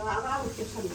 아가하고 이렇게 삽니다.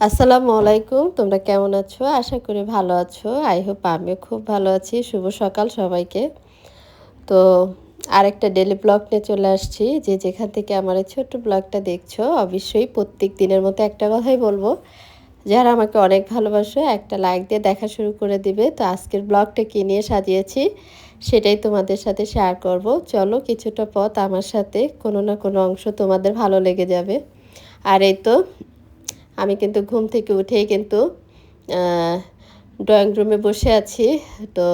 আসসালামু আলাইকুম, তোমরা কেমন আছো? আশা করি ভালো আছো। আই হোপ আমিও খুব ভালো আছি। শুভ সকাল সবাইকে। তো আরেকটা ডেলি ব্লগ নিয়ে চলে আসছি। যে যেখান থেকে আমার এই ছোট্ট ব্লগটা দেখছ, অবশ্যই প্রত্যেক দিনের মতো একটা কথাই বলব। যারা আমাকে অনেক ভালোবাসো, একটা লাইক দিয়ে দেখা শুরু করে দিবে। তো আজকের ব্লগটা কী নিয়ে সাজিয়েছি, সেটাই তোমাদের সাথে শেয়ার করব। চলো কিছুটা পথ আমার সাথে, কোনো না কোনো অংশ তোমাদের ভালো লেগে যাবে। আর এই তো আমি কিন্তু ঘুম থেকে উঠেই কিন্তু ড্রয়িং রুমে বসে আছি। তো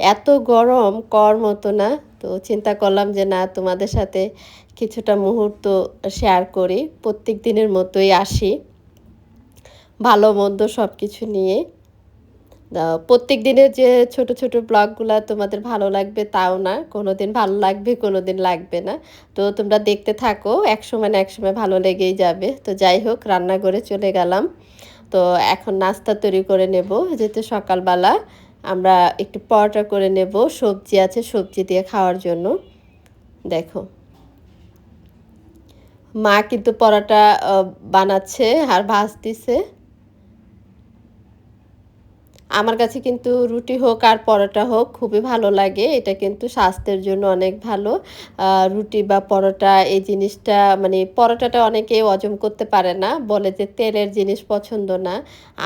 এত গরম, কর মতো না। তো চিন্তা করলাম যে না, তোমাদের সাথে কিছুটা মুহূর্ত শেয়ার করি। প্রত্যেক দিনের মতোই আসি। ভালো মন্দ সব কিছু নিয়ে। প্রত্যেক দিনের যে ছোট ছোট ব্লগগুলো তোমাদের ভালো লাগবে তাও না কোনো দিন ভালো লাগবে কোনো দিন লাগবে না। তো তোমরা দেখতে থাকো এক সময় না এক সময় ভালো লেগেই যাবে। তো যাই হোক, রান্নাঘরে চলে গেলাম। তো এখন নাস্তা তৈরি করে নেব, যেহেতু সকালবেলা। আমরা একটু পরোটা করে নেব, সবজি আছে সবজি দিয়ে খাওয়ার জন্য। দেখো। মা কিন্তু পরোটা বানাচ্ছে আর ভাজতেছে। আমার কাছে কিন্তু রুটি হোক আর পরোটা হোক খুবই ভালো লাগে। এটা কিন্তু স্বাস্থ্যের জন্য অনেক ভালো। রুটি বা পরোটা এই জিনিসটা মানে পরোটাটা অনেকে অজম করতে পারে না। বলে যে তেলের জিনিস পছন্দ না।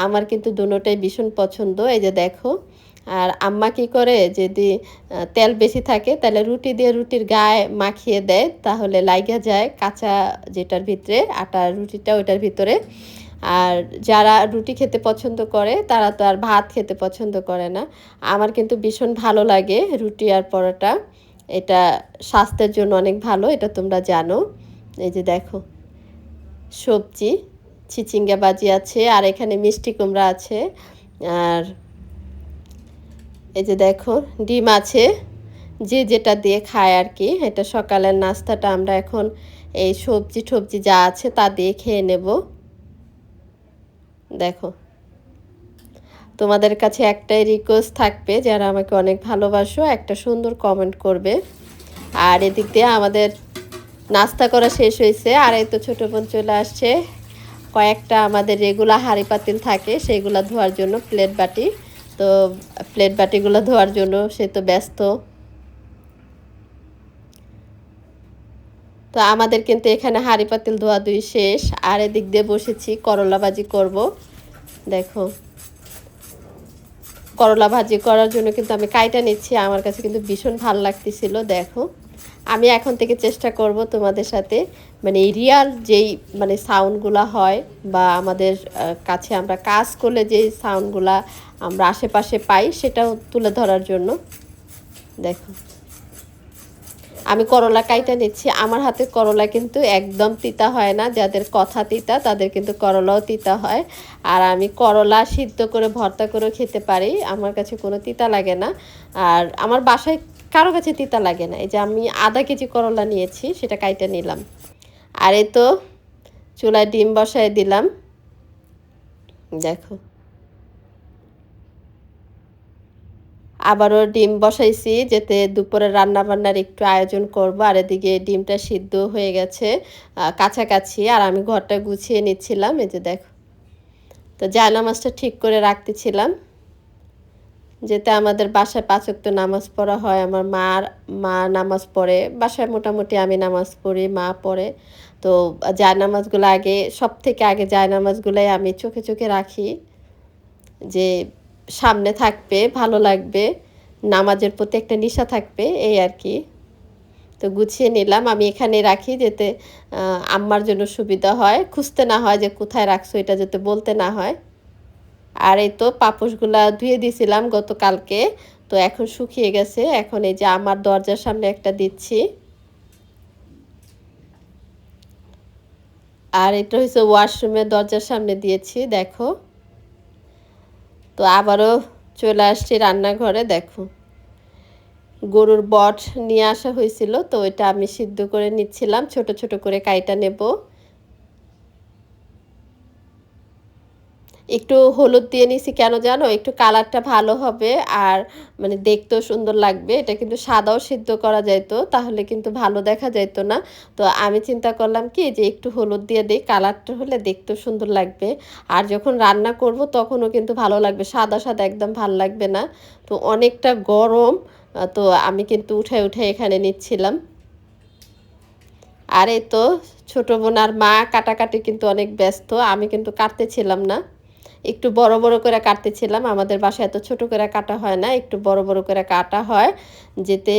আমার কিন্তু দুটোটাই ভীষণ পছন্দ। এই যে দেখো, আর আম্মা কি করে যদি তেল বেশি থাকে তাহলে রুটি দিয়ে রুটির গায়ে মাখিয়ে দেয়। তাহলে লাইগা যায় কাঁচা যেটার ভিতরে আটা রুটিটা ওইটার ভিতরে। আর যারা রুটি খেতে পছন্দ করে, তারা তো আর ভাত খেতে পছন্দ করে না। আমার কিন্তু ভীষণ ভালো লাগে রুটি আর পরোটা। এটা স্বাস্থ্যের জন্য অনেক ভালো, এটা তোমরা জানো। এই যে দেখো, সবজি চিচিঙ্গা বাজি আছে, আর এখানে মিষ্টি কুমড়া আছে। আর এই যে দেখো, ডিম আছে। যে যেটা দিয়ে খায় আর কি, এটা সকালের নাস্তাটা আমরা এখন এই সবজি টবজি যা আছে তা দিয়ে খেয়ে নেব। দেখো। তোমাদের কাছে একটাই রিকোয়েস্ট থাকবে, যারা আমাকে অনেক ভালোবাসো, একটা সুন্দর কমেন্ট করবে। আর এদিক দিয়ে আমাদের নাস্তা করা শেষ হয়েছে, আর এই তো ছোটো বোন চলে আসছে। কয়েকটা আমাদের রেগুলার হাঁড়ি পাতিল থাকে, সেগুলো ধোয়ার জন্য প্লেট বাটি। তো প্লেট বাটিগুলো ধোয়ার জন্য সে তো ব্যস্ত। তো আমাদের কিন্তু এখানে হাঁড়ি পাতিল ধোয়া দুই শেষ, আর এদিক দিয়ে বসেছি, করলা ভাজি করব। দেখো, করলা ভাজি করার জন্য কিন্তু আমি কাইটা নিচ্ছি, আমার কাছে কিন্তু ভীষণ ভালো লাগতেছিল, দেখো। আমি এখন থেকে চেষ্টা করব তোমাদের সাথে মানে রিয়াল যেই মানে সাউন্ডগুলো হয়, বা আমাদের কাছে আমরা কাজ করলে যেই সাউন্ডগুলা আমরা আশেপাশে পাই, সেটাও তুলে ধরার জন্য। দেখো। আমি করলা কাইটা নিচ্ছি। আমার হাতে করলা কিন্তু একদম তিতা হয় না। যাদের কথা তিতা, তাদের কিন্তু করলাও তিতা হয়। আর আমি করলা সিদ্ধ করে, ভর্তা করেও খেতে পারি। আমার কাছে কোনো তিতা লাগে না। আর আমার বাসায় কারও কাছে তিতা লাগে না। এই যে আমি আধা কেজি করলা নিয়েছি, সেটা কাইটা নিলাম। আর এই তো চুলায় ডিম বসায় দিলাম। দেখো। আবারও ডিম বসাইছি, যেতে দুপুরে রান্না বান্নার একটু আয়োজন করব, আর এদিকে ডিমটা সিদ্ধ হয়ে গেছে কাছাকাছি, আর আমি ঘরটা গুছিয়ে নিচ্ছিলাম, এই যে দেখো। তো জায়নামাজটা ঠিক করে রাখতেছিলাম, যেতে আমাদের বাসায় পাঁচক্ত নামাজ পড়া হয়, আমার মার, মা নামাজ পড়ে, বাসায় মোটামুটি আমি নামাজ পড়ি, মা পড়ে। তো জায়নামাজগুলো আগে সব থেকে আগে জায়নামাজগুলোই আমি চোখে চোখে রাখি, যে সামনে থাকবে, ভালো লাগবে, নামাজের প্রতি একটা নিশা থাকবে, এই আর কি। তো গুছিয়ে নিলাম। আমি এখানে রাখি যাতে আম্মার জন্য সুবিধা হয়। খুঁজতে না হয় যে কোথায় রাখছো এটা যাতে বলতে না হয়। আর এই তো পাপোশগুলা ধুয়ে দিয়েছিলাম গতকালকে। তো এখন শুকিয়ে গেছে। এখন এই যে আমার দরজার সামনে একটা দিচ্ছি। আর এটা হচ্ছে ওয়াশরুমের দরজার সামনে দিয়েছি, দেখো। তো আবারও চলে আসছি রান্নাঘরে, দেখো। গরুর বট নিয়ে আসা হয়েছিল, তো এটা আমি সিদ্ধ করে নিচ্ছিলাম, ছোট ছোট করে কাইটা নেব। একটু হলুদ দিয়ে নিছি, কেন জানো? একটু কালারটা ভালো হবে আর মানে দেখতেও সুন্দর লাগবে। এটা কিন্তু সাদাও সিদ্ধ করা যাইতো, তাহলে কিন্তু ভালো দেখা যাইতো না। তো আমি চিন্তা করলাম কি যে একটু হলুদ দিয়ে দিই, কালারটা হলে দেখতেও সুন্দর লাগবে। আর যখন রান্না করব তখনও কিন্তু ভালো লাগবে, সাদা সাদা একদম ভালো লাগবে না। তো অনেকটা গরম তো আমি কিন্তু উঠে উঠে এখানে নিচ্ছিলাম। আর তো ছোটো বোন আর মা কাটাকাটি কিন্তু অনেক ব্যস্ত, আমি কিন্তু কাটতেছিলাম না। একটু বড় বড় করে কাটতেছিলাম। আমাদের বাসায় এত ছোট করে কাটা হয় না, একটু বড় বড় করে কাটা হয়, যেতে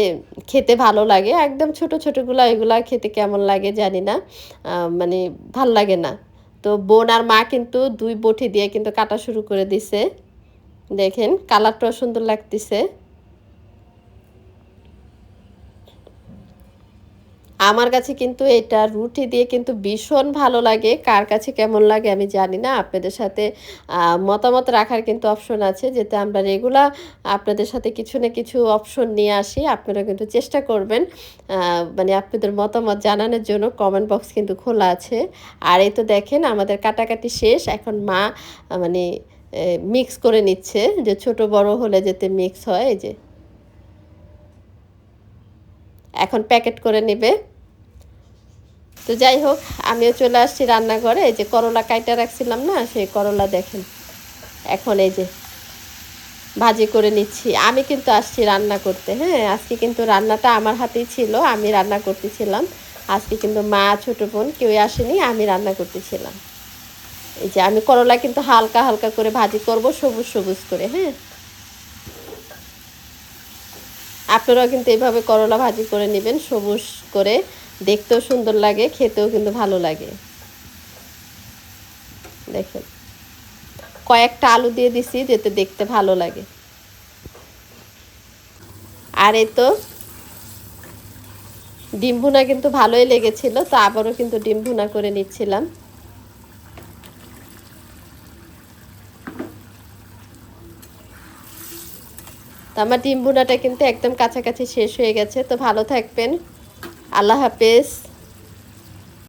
খেতে ভালো লাগে। একদম ছোট ছোটগুলো, এগুলা খেতে কেমন লাগে জানি না মানে ভালো লাগে না। তো বোন আর মা কিন্তু দুই বটি দিয়ে কিন্তু কাটা শুরু করে দিছে। দেখেন, কালারটাও সুন্দর লাগতেছে। আমার কাছে কিন্তু এটা রুটি দিয়ে কিন্তু ভীষণ ভালো লাগে। কার কাছে কেমন লাগে আমি জানি না। আপনাদের সাথে মতামত রাখার কিন্তু অপশন আছে। যেতে আমরা রেগুলার আপনাদের সাথে কিছু না কিছু অপশন নিয়ে আসি, আপনারা কিন্তু চেষ্টা করবেন মানে আপনাদের মতামত জানানোর জন্য কমেন্ট বক্স কিন্তু খোলা আছে। আর এই তো দেখেন, আমাদের কাটাকাটি শেষ। এখন মা মানে মিক্স করে নিচ্ছে। যে ছোট বড় হলে যেতে মিক্স হয়, এই যে। এখন প্যাকেট করে নেবে। তো যাই হোক, আমিও চলে আসছি রান্নাঘরে। এই যে করলা কাইটা রাখছিলাম না, সেই করলা দেখেন। এখন এই যে ভাজি করে নিচ্ছি। আমি কিন্তু আসছি রান্না করতে হ্যাঁ? আজকে কিন্তু রান্নাটা আমার হাতেই ছিল, আমি রান্না করতেছিলাম। আজকে কিন্তু মা, ছোটো বোন কেউই আসেনি, আমি রান্না করতেছিলাম। এই যে আমি করলা কিন্তু হালকা হালকা করে ভাজি করব, সবুজ সবুজ করে হ্যাঁ? আপনারাও কিন্তু এইভাবে করলা ভাজি করে নেবেন, সবুজ করে। দেখতেও সুন্দর লাগে, খেতেও কিন্তু ভালো লাগে। দেখেন, কয়েকটা আলু দিয়ে দিছি যেতে দেখতে ভালো লাগে। আর এই তো ডিম ভুনা কিন্তু ভালোই লেগেছিল, তো আবারও কিন্তু ডিম ভুনা করে নিচ্ছিলাম। আমার ডিম ভুনাটা কিন্তু একদম কাছাকাছি শেষ হয়ে গেছে তো ভালো থাকবেন। আল্লাহ হাফেজ।